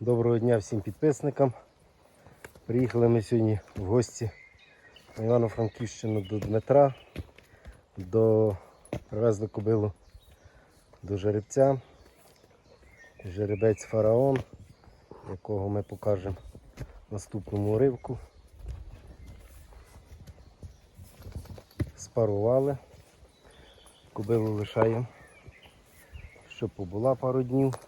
Доброго дня всім підписникам. Приїхали ми сьогодні в гості на Івано-Франківщину до Дмитра. До... Привезли кобилу до жеребця. Жеребець фараон, якого ми покажемо в наступному уривку. Спарували. Кобилу лишаємо, щоб побула пару днів.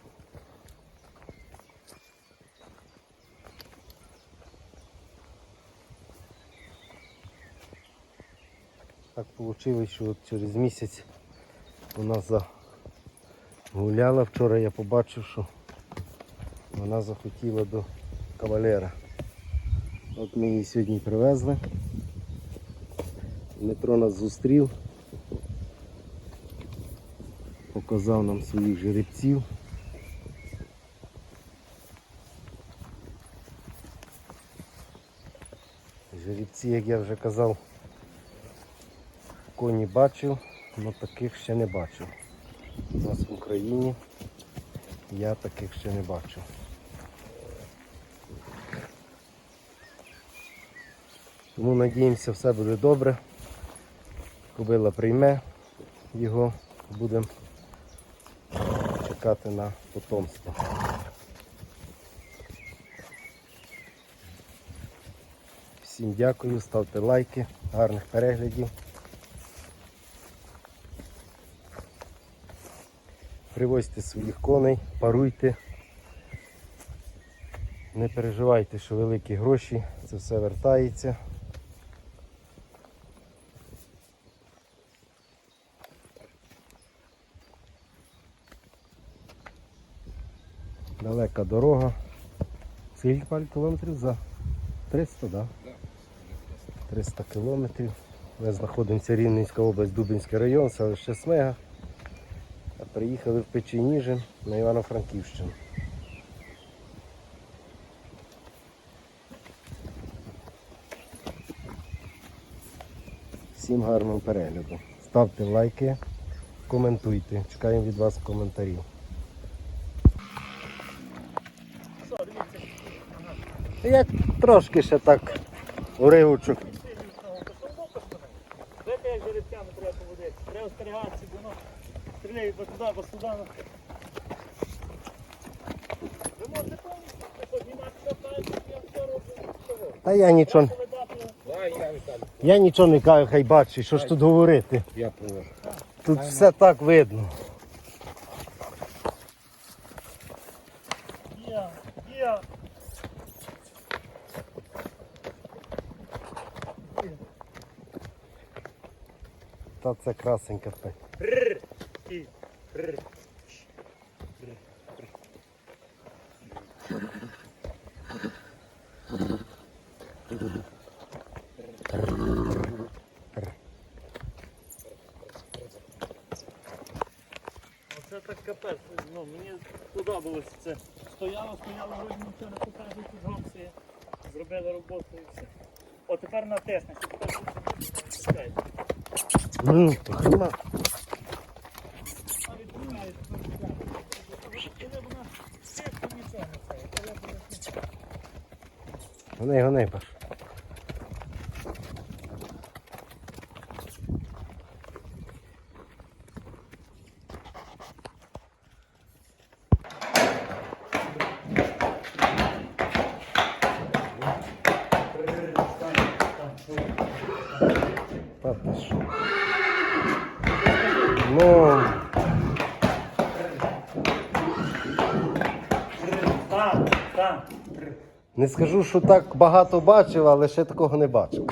Так вийшло, що от через місяць вона загуляла. Вчора я побачив, що вона захотіла до кавалера. От ми її сьогодні привезли. Дмитро нас зустрів. Показав нам своїх жеребців. Жеребці, як я вже казав, коні бачив, але таких ще не бачив. У нас в Україні я таких ще не бачив. Тому надіємося, все буде добре. Кобила прийме його, будемо чекати на потомство. Всім дякую, ставте лайки, гарних переглядів. Привозьте своїх коней, паруйте. Не переживайте, що великі гроші, це все вертається. Далека дорога. Скільки пару кілометрів за 300, так? Да? 300 кілометрів. Ми знаходимося Рівненська область, Дубинський район, селище Смега. Приїхали в Печеніжин на Івано-Франківщину. Всім гарного перегляду. Ставте лайки, коментуйте. Чекаємо від вас коментарів. Я трошки ще так уривочок. Треба остерігатися, воно стріляє бо туди, бо сюди. Ви можете повністю познімати пальці, я все роблю. Чого? Та я нічого, я нічого не кажу, хай бачить, що ж тут говорити. Я понял. Тут все так видно. Є, є. Та це красенька. пе- Рр. Оце так капець. Ну, мені подобалось це. Стояло, стояло, вроді нічого не показує, тут гомси. Зробили роботу і все. О, тепер і тепер Чекай. Ну, то хрена. А відкриває, тепер чекай. Коли вона сітку нічого не це, коли буде Гони, гони, паш. Та ти що? Ну, Так, так. Не скажу, що так багато бачив, але ще такого не бачив.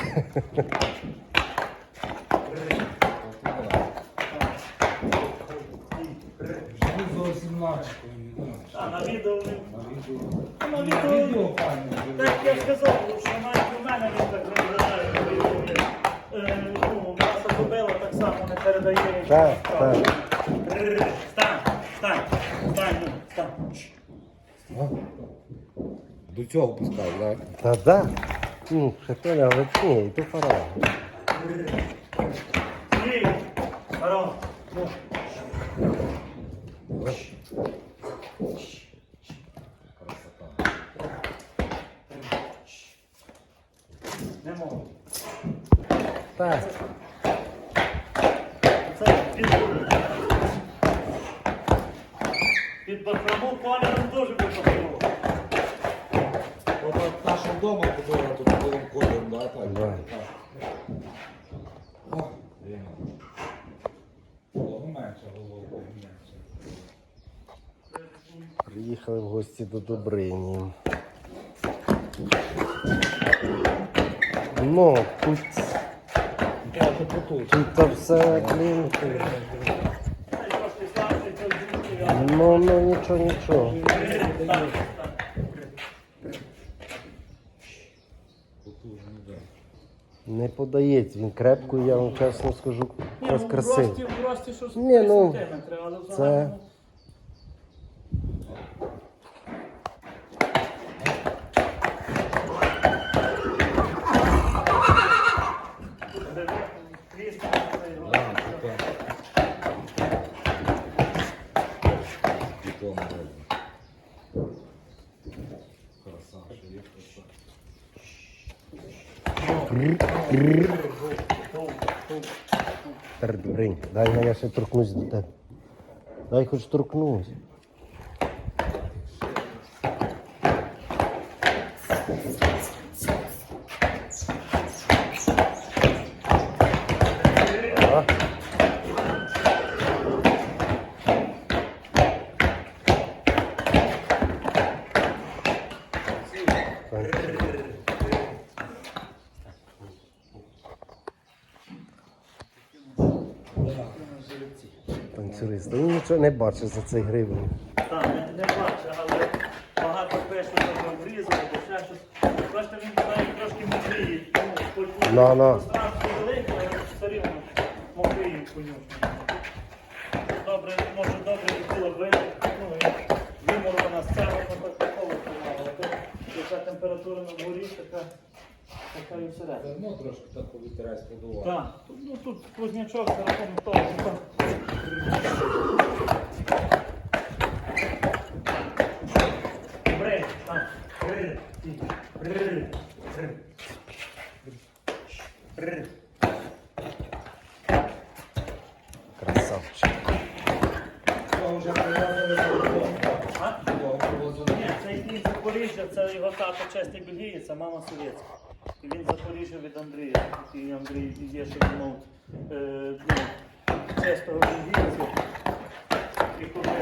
зовсім. На відео на відео. Так я сказав, що навіть у мене він так виглядає. коли він, е, Ну, кобила так само не передає. Так, так. Стань, стань, стань, ну, стань. До цього пускай, так? Та да. Ну, шапеля гачні, ну, і то фара. Арон, ну. Красота. Не можу. Так. Це під під бахрому паліром теж буде бахрово. Наша вдома купила тут білим кольором, да, так? Да. О, менше, голову менше. Приїхали в гості до Добрині. Ну, тут, тут все а Ну, ну нічого, нічого. так, так. Потужний, да. Не подається, він крепко, я вам чесно скажу, якраз ну, красивий. Ні, 3 ну, це- дай я ще торкнусь до тебе. Дай хоч торкнусь. А? Танцюрист. Він нічого не бачить за цей гривень. Так, не, не бачу, але багато що там врізали, бо ще щось. Бачите, він навіть трошки мокріє. Ну, хоч Ну, ну. пространство велике, але все рівно мокріє конюшня. Добре, може добре хотіло б ну, і виморвана сцена, ну так такого тримала. А тут яка температура на дворі, така, така і всередині. Давно трошки так повітрясь подував. Так, ну тут кузнячок за рахунок того, що там. Красавчик. Вже. А? Цього привезли. Ні, це їхній Запоріжжя, це його тато чесний бельгієць, а мама совєтська. Він Запоріжжя від Андрія. І Андрій є ще ну, е, ну, чесного бельгійця. І купив.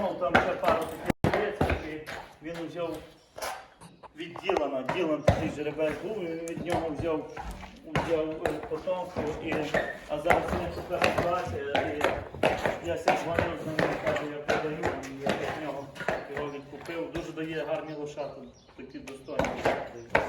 Ну, там ще пару таких бельгійців, і він взяв від Ділана. Ділан такий жеребець був, і він від нього взяв, взяв е, потомство. І, а зараз він така ситуація. Я сьогодні дзвонив з ним, каже, я продаю, і я від нього його відкупив. Дуже дає гарні лошати, такі достойні.